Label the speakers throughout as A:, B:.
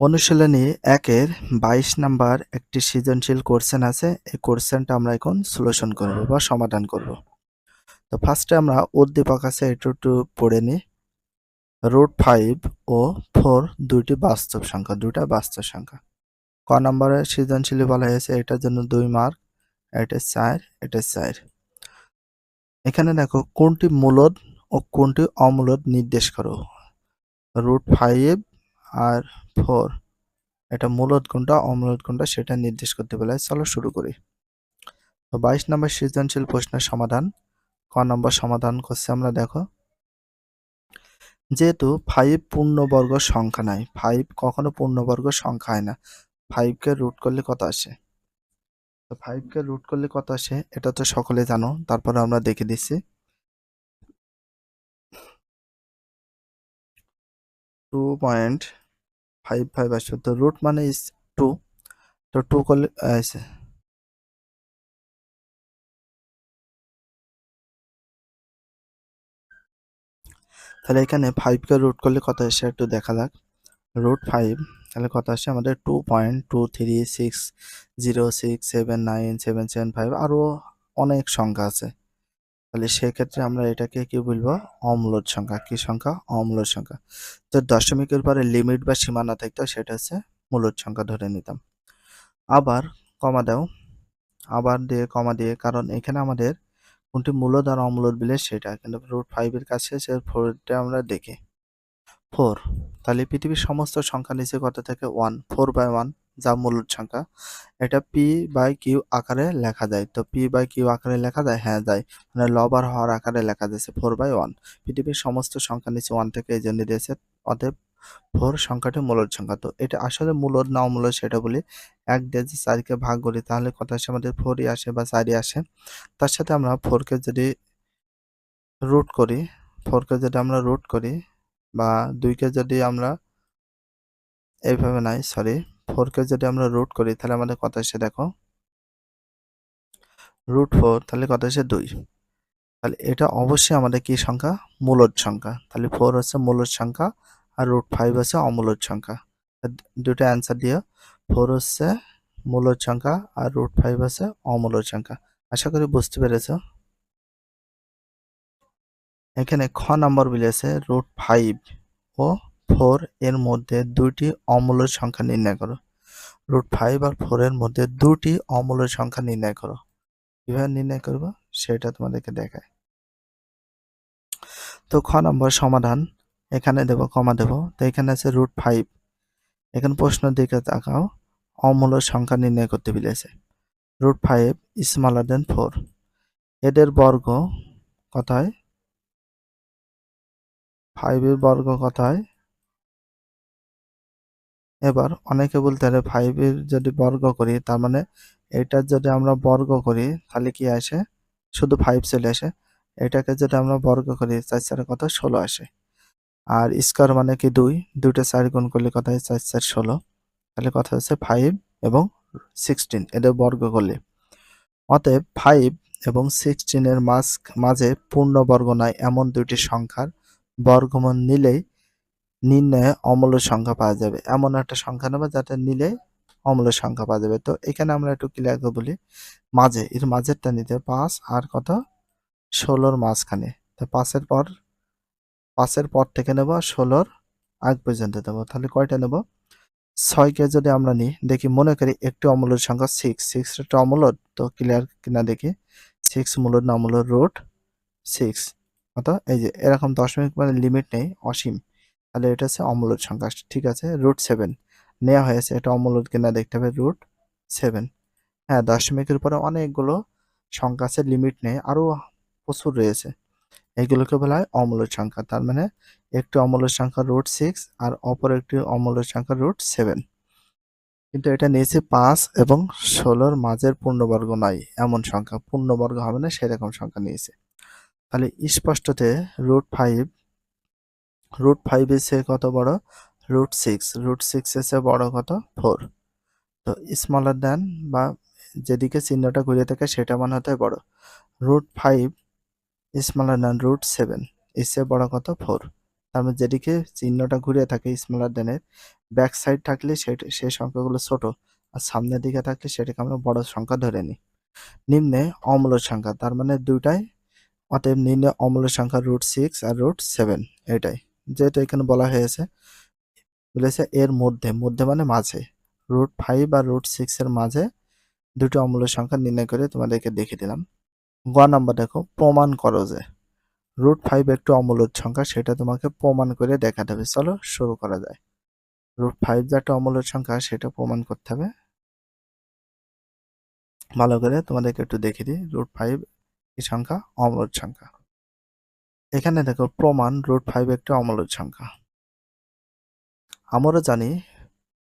A: অনুশীলনী একের বাইশ নাম্বার একটি সৃজনশীল কোশ্চেন আছে। এই কোশ্চেনটা আমরা এখন সলিউশন করব বা সমাধান করব। তো ফার্স্টে আমরা উদ্দীপক আছে, একটু একটু পড়ে নিই। রুট ফাইভ ও ফোর দুইটি বাস্তব সংখ্যা, দুইটা বাস্তব সংখ্যা। ক নম্বরে সৃজনশীল বলা হয়েছে, এটার জন্য দুই মার্ক এটা চার এটা চার। এখানে দেখো কোনটি মূলদ ও কোনটি অমূলদ নির্দেশ করো। রুট ফাইভ আর ফোর। এটা মূলত কোনটা, অমূলত কোনটা সেটা নির্দেশ করতে বলে চলো শুরু করি। তো বাইশ নম্বর সৃজনশীল প্রশ্নের সমাধান, ক নম্বর সমাধান করছে আমরা দেখো। যেহেতু ফাইভ পূর্ণবর্গ সংখ্যা নাই ফাইভ কখনো পূর্ণবর্গ সংখ্যা হয় না ফাইভকে রুট করলে কত আসে? তো ফাইভকে রুট করলে কত আসে? এটা তো সকলে জানো, তারপরে আমরা দেখে দিচ্ছি। টু পয়েন্ট ফাইভ ফাইভ আসবে তো রুট মানে ইস টু তো টু করলে তাহলে এখানে ফাইভকে রুট করলে কত আসে? একটু দেখা যাক। রুট ফাইভ তাহলে কত আসে? আমাদের two point two three six zero six seven nine seven seven five আরও অনেক সংখ্যা আছে। তাহলে সেক্ষেত্রে আমরা এটাকে কি বলব? অম্লদ সংখ্যা। কি সংখ্যা? অম্লদ সংখ্যা। তো দশমিকের পরে লিমিট বা সীমানা থাকতো, সেটা হচ্ছে মূলদ সংখ্যা ধরে নিতাম। আবার কমা দাও। আবার দিয়ে কমা দিয়ে, কারণ এখানে আমাদের কোনটি মূলদ আর বিলে সেটা। কিন্তু রুট ফাইভের কাছে, সে ফোরটা আমরা দেখি। ফোর। তাহলে পৃথিবীর সমস্ত সংখ্যা নিচে কত থেকে? ওয়ান। ফোর বাই ওয়ান যা মূলদ সংখ্যা। এটা পি বাই কিউ আকারে লেখা যায়। তো পি বাই কিউ আকারে লেখা যায়? হ্যাঁ যায়। মানে লবার হওয়ার আকারে লেখা যাচ্ছে ফোর বাই ওয়ান। পৃথিবীর সমস্ত সংখ্যা নিচে ওয়ান থেকে এই জন্য দিয়েছে। অতএব ফোর সংখ্যাটি মূলদ সংখ্যা। তো এটা আসলে মূলদ না অমূলদ সেটা বলি। এক দিয়ে যে চারকে ভাগ করি তাহলে কত আসে? আমাদের ফোরই আসে বা চারই আসে। তার সাথে আমরা ফোরকে যদি রুট করি ফোরকে যদি আমরা রুট করি বা দুইকে যদি আমরা এইভাবে নাই সরি ফোরকে যদি আমরা রুট করি, তাহলে আমাদের কত এসে দেখো? রুট ফোর তাহলে কত এসে দুই। তাহলে এটা অবশ্যই আমাদের কি সংখ্যা? মূলদ সংখ্যা। তাহলে ফোর হচ্ছে মূলদ সংখ্যা আর রুট ফাইভ হচ্ছে অমূলদ সংখ্যা। দুটো অ্যান্সার দিও। ফোর হচ্ছে মূলদ সংখ্যা আর রুট ফাইভ হচ্ছে অমূলদ সংখ্যা। আশা করি বুঝতে পেরেছ। এখানে খ নম্বর বিলেছে রুট ফাইভ ও ফোর এর মধ্যে দুইটি অমূল্য সংখ্যা নির্ণয় করো। রুট ফাইভ আর ফোর এর মধ্যে দুটি অমূল্য সংখ্যা নির্ণয় করো। কীভাবে নির্ণয় করব? সেটা তোমাদেরকে দেখায়। তো খ নম্বর সমাধান, এখানে দেব, কমা দেব। তো এখানে আছে রুট ফাইভ। এখানে প্রশ্ন দিকে তাকাও। অমূল্য সংখ্যা নির্ণয় করতে বিলেছে root five smaller than four. এদের বর্গ কথায় ফাইভের বর্গ কথায়। এবার অনেকে বলতে পারে ফাইভের যদি বর্গ করি, তার মানে এটার যদি আমরা বর্গ করি, তাহলে কি আসে? শুধু ফাইভ চলে আসে। এটাকে যদি আমরা বর্গ করি, চার চার কত? ষোলো আসে। আর স্কোয়ার মানে কি? দুই। দুইটা চার গুণ করলে কথা হয়? চার চার ষোলো। তাহলে কথা হচ্ছে? ফাইভ এবং সিক্সটিন। এদের বর্গ করলে। অতএব ফাইভ এবং সিক্সটিনের মাঝ, মাঝে পূর্ণবর্গ নয়, এমন দুইটি সংখ্যার বর্গমূল নিলেই নির্ণয়ে অমূল্য সংখ্যা পাওয়া যাবে। এমন একটা সংখ্যা নেবে যাতে নিলে অমূল্য সংখ্যা পাওয়া যাবে। তো এখানে আমরা একটু ক্লিয়ার করে বলি, মাঝে, এর মাঝেরটা নিতে পাঁচ, আর কত? ষোলোর মাঝখানে। তো পাঁচের পর পাঁচের পর থেকে নেব ষোলোর আগ পর্যন্ত দেবো। তাহলে কয়টা নেব? ছয়কে যদি আমরা নিই, দেখি মনে করি একটি অমূল্যের সংখ্যা সিক্স সিক্স একটা অমূল্য তো ক্লিয়ার কিনা দেখি? সিক্স মূল্য না মূল্য রুট সিক্স অত এই যে এরকম দশমিক মানে লিমিট নেই, অসীম। তাহলে এটা হচ্ছে অমূলদ সংখ্যা। ঠিক আছে? রুট সেভেন নেওয়া হয়েছে, এটা অমূলদ কিনা দেখতে হবে রুট সেভেন হ্যাঁ দশমিকের পরে অনেকগুলো সংখ্যা আছে লিমিট নেই আরও প্রচুর রয়েছে। এইগুলোকে বলা হয় অমূলদ সংখ্যা। তার মানে একটি অমূলদ সংখ্যা রুট সিক্স আর অপর একটি অমূলদ সংখ্যা রুট সেভেন কিন্তু এটা নিয়েছে পাঁচ এবং ষোলোর মাঝের পূর্ণবর্গ নয়। এমন সংখ্যা, পূর্ণবর্গ হবে না, সেরকম সংখ্যা নিয়েছে। তাহলে স্পষ্টতে রুট ফাইভ রুট ফাইভ এসে কত বড়? রুট সিক্স রুট সিক্স এসে বড় কত? ফোর তো স্মলার দেন বা যেদিকে চিহ্নটা ঘুরিয়ে থাকে সেটা মনে হতে বড়। Root five smaller than root seven এসে বড় কত? ফোর তার মানে যেদিকে চিহ্নটা ঘুরে থাকে স্মলার দেনের ব্যাক সাইড থাকলে সেই সংখ্যাগুলো ছোট আর সামনের দিকে থাকলে সেটাকে আমরা বড় সংখ্যা ধরে নিই। নিম্নে অম্ল সংখ্যা, তার মানে দুইটাই অতএব নির্ণয় অম্ল সংখ্যা রুট সিক্স আর রুট সেভেন এটাই, যেহেতু এখানে বলা হয়েছে। বলেছে এর মধ্যে মধ্যে মানে মাঝে। রুট ফাইভ আর রুট সিক্স এর মাঝে দুটো অম্ল সংখ্যা নির্ণয় করে তোমাদেরকে দেখে দিলাম। গ নাম্বার দেখো, প্রমাণ করো যে রুট ফাইভ একটু অমূলদ সংখ্যা, সেটা তোমাকে প্রমাণ করে দেখাতে হবে। চলো শুরু করা যায়। রুট ফাইভ যে একটা অমূলদ সংখ্যা, সেটা প্রমাণ করতে হবে। ভালো করে তোমাদেরকে একটু দেখে দিই। রুট ফাইভ সংখ্যা, অমূলদ সংখ্যা। এখানে দেখো প্রমাণ রুট ফাইভ একটা অমূলদ সংখ্যা। আমরা জানি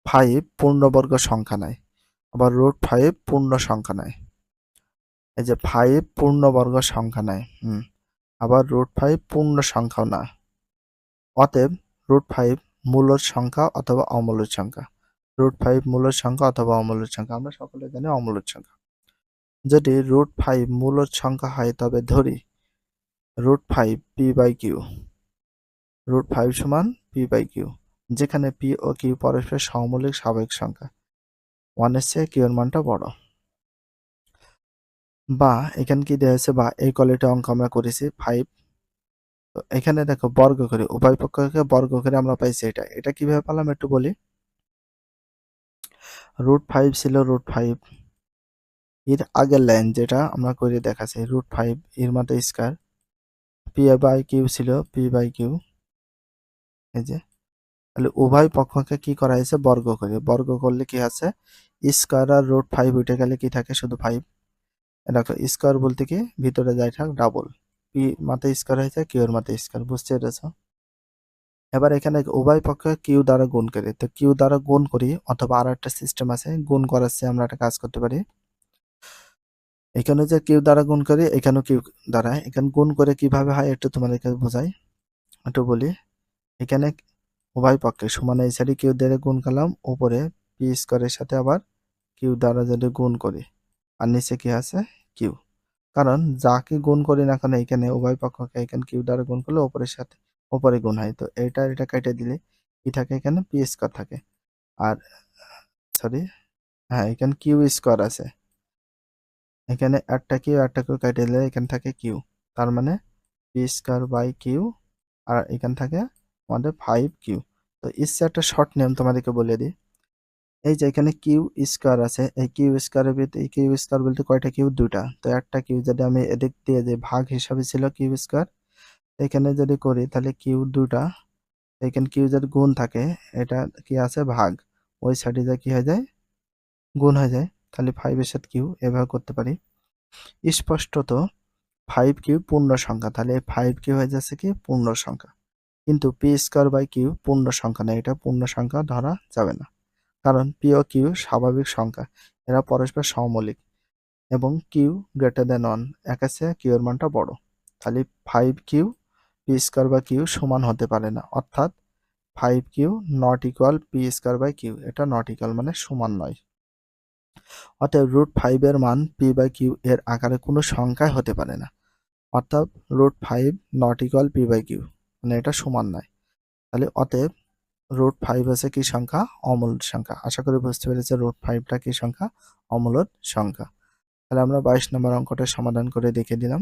A: ফাইভ পূর্ণবর্গ সংখ্যা নয় আবার রুট ফাইভ পূর্ণ সংখ্যা নয় এই যে ফাইভ পূর্ণবর্গ সংখ্যা নয় হুম, আবার রুট ফাইভ পূর্ণ সংখ্যাও না। অতএব রুট ফাইভ মূলদ সংখ্যা অথবা অমূলদ সংখ্যা। রুট ফাইভ মূলদ সংখ্যা অথবা অমূলদ সংখ্যা, আমরা সকলে জানি অমূলদ সংখ্যা। যদি রুট ফাইভ মূলদ সংখ্যা হয়, তবে ধরি root five P by Q root five সমান পি বাই কিউ যেখানে পি ও কিউ পরস্পর সমমৌলিক স্বাভাবিক সংখ্যা। ওয়ানের চেয়ে কিউর মানটা বড়। বা এখানে কি দেওয়া হয়েছে? বা এই কোয়ালিটি অঙ্ক আমরা করেছি ফাইভ তো এখানে দেখো বর্গ করে, উভয় পক্ষকে বর্গ করে আমরা পাইছি এটা। এটা কীভাবে পেলাম একটু বলি? রুট ফাইভ ছিল রুট ফাইভ এর আগের লাইন যেটা আমরা করে দেখাচ্ছি রুট ফাইভ এর মতো স্কোয়ার পি বাই কিউ ছিল পি বাই কিউ এই যে। তাহলে উভয় পক্ষকে কি করা হয়েছে? বর্গ করে। বর্গ করলে কি আছে? স্কোয়ার আর রুট ফাইভ উঠে গেলে কি থাকে? শুধু ফাইভ দেখো স্কোয়ার বলতে কি? ভিতরে যাই থাক ডাবল পি মাথায় স্কোয়ার হয়েছে কিউ এর মাথায় স্কোয়ার বুঝতে পেরেছ? এবার এখানে উভয় পক্ষে কিউ দ্বারা গুণ করি। তো কিউ দ্বারা গুণ করি, অথবা আর একটা সিস্টেম আছে, গুণ করার চেয়ে আমরা একটা কাজ করতে পারি। এখানে যে কিউ দ্বারা গুণ করি, এখানেও কিউ দ্বারা এখানে গুণ করে কীভাবে হয় একটু তোমাদেরকে বোঝাই। একটু বলি। এখানে উভয় পক্ষে সমান এই সাইডে কিউ দ্বারা গুণ করলাম, উপরে পি স্কোয়ারের সাথে আবার কিউ দ্বারা যদি গুণ করি। আর নিচে কি আছে? কিউ। কারণ যাকে গুণ করি না কেন, এখানে উভয় পক্ষকে এখানে কিউ দ্বারা গুণ করলে ওপরের সাথে ওপরে গুণ হয়। তো এটা এটা কেটে দিলে কি থাকে এখানে? পি স্কোয়ার থাকে। আর সরি হ্যাঁ এখানে কিউ স্কোয়ার আছে। এখানে একটা কিউ একটা কিউ কেটে দিলে এখানে থাকে কিউ। তার মানে পি স্কোয়ার বাই কিউ, আর এখানে থাকে আমাদের ফাইভ কিউ। তো ইচ্ছে একটা শর্ট নিয়ম তোমাদেরকে বলে দিই। এই যে এখানে কিউ স্কোয়ার আছে, এই কিউ স্কোয়ারের ভিতরে কিউ স্কোয়ার বলতে কয়টা কিউ? দুটা তো একটা কিউ যদি আমি এদিক দিয়ে যে ভাগ হিসাবে ছিল কিউ স্কোয়ার। এখানে যদি করি তাহলে কিউ দুটা এখানে কিউ যদি গুণ থাকে, এটা কি আছে? ভাগ। ওই সাইডে যা কি হয়ে যায়? গুণ হয়ে যায়। তাহলে ফাইভের সাথে কিউ এভাবে করতে পারি। স্পষ্টত ফাইভ কিউ পূর্ণ সংখ্যা, তাহলে ফাইভ কিউ হয়ে যাচ্ছে কি পূর্ণ সংখ্যা। কিন্তু পি স্কোয়ার বাই কিউ পূর্ণ সংখ্যা না, এটা পূর্ণ সংখ্যা ধরা যাবে না। কারণ পি ও কিউ স্বাভাবিক সংখ্যা, এরা পরস্পর সমমৌলিক এবং কিউ গ্রেটার দেন ওয়ান চেয়ে কিউ এর মানটা বড়। তাহলে ফাইভ কিউ পি স্কোয়ার বা কিউ সমান হতে পারে না, অর্থাৎ five Q not equal P square by Q এটা নট ইকুয়াল মানে সমান নয়। অতএব রুট ফাইভের মান পি বাই কিউ এর আকারে কোনো সংখ্যায় হতে পারে না। অর্থাৎ root five not equal P by Q মানে এটা সমান নয়। তাহলে অতএব রুট ফাইভ আছে কি সংখ্যা? অমূল সংখ্যা। আশা করি বুঝতে পেরেছে রুট ফাইভটা কি সংখ্যা? অমূলদ সংখ্যা। তাহলে আমরা বাইশ নম্বর অঙ্কটা সমাধান করে দেখে দিলাম